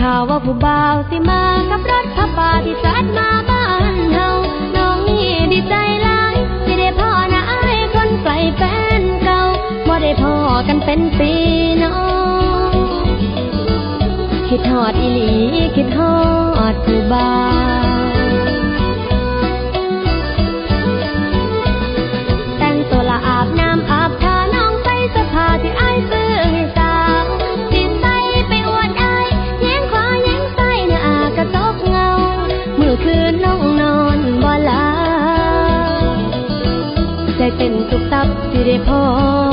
ข่าวว่าผู้บ่าวสิมากับรถขับปาที่สัดมาบ้านเฮาน้องนี่ดีใจหลายที่ได้พ่อนะไอ้ายคนไกลแฟนเก่าบ่ได้พ่อกันเป็นปีน้องคิดทอดอีหลีคิดทอด เป็นทุกตัที่ได้พอ